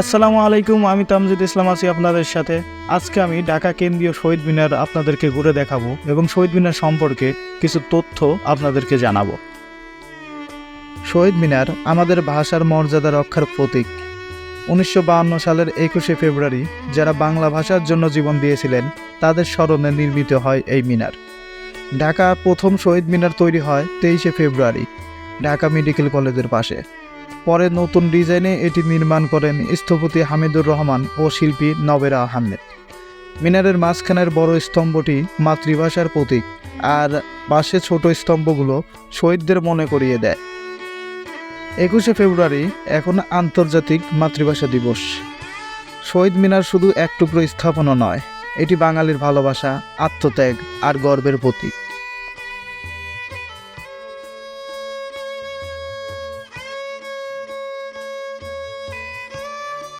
আসসালামু আলাইকুম, আমি তামজিদ ইসলাম আছি আপনাদের সাথে। আজকে আমি ঢাকা কেন্দ্রীয় শহীদ মিনার আপনাদেরকে ঘুরে দেখাবো এবং শহীদ মিনার সম্পর্কে কিছু তথ্য আপনাদেরকে জানাব। শহীদ মিনার আমাদের ভাষার মর্যাদা রক্ষার প্রতীক। উনিশশো সালের একুশে ফেব্রুয়ারি যারা বাংলা ভাষার জন্য জীবন দিয়েছিলেন, তাদের স্মরণে নির্মিত হয় এই মিনার। ঢাকা প্রথম শহীদ মিনার তৈরি হয় তেইশে ফেব্রুয়ারি, ঢাকা মেডিকেল কলেজের পাশে। পরে নতুন ডিজাইনে এটি নির্মাণ করেন স্থপতি হামিদুর রহমান ও শিল্পী নবেরা আহমেদ। মিনারের মাঝখানের বড় স্তম্ভটি মাতৃভাষার প্রতীক, আর পাশে ছোট স্তম্ভগুলো শহীদদের মনে করিয়ে দেয়। একুশে ফেব্রুয়ারি এখন আন্তর্জাতিক মাতৃভাষা দিবস। শহীদ মিনার শুধু এক টুকরো স্থাপনা নয়, এটি বাঙালির ভালোবাসা, আত্মত্যাগ আর গর্বের প্রতীক।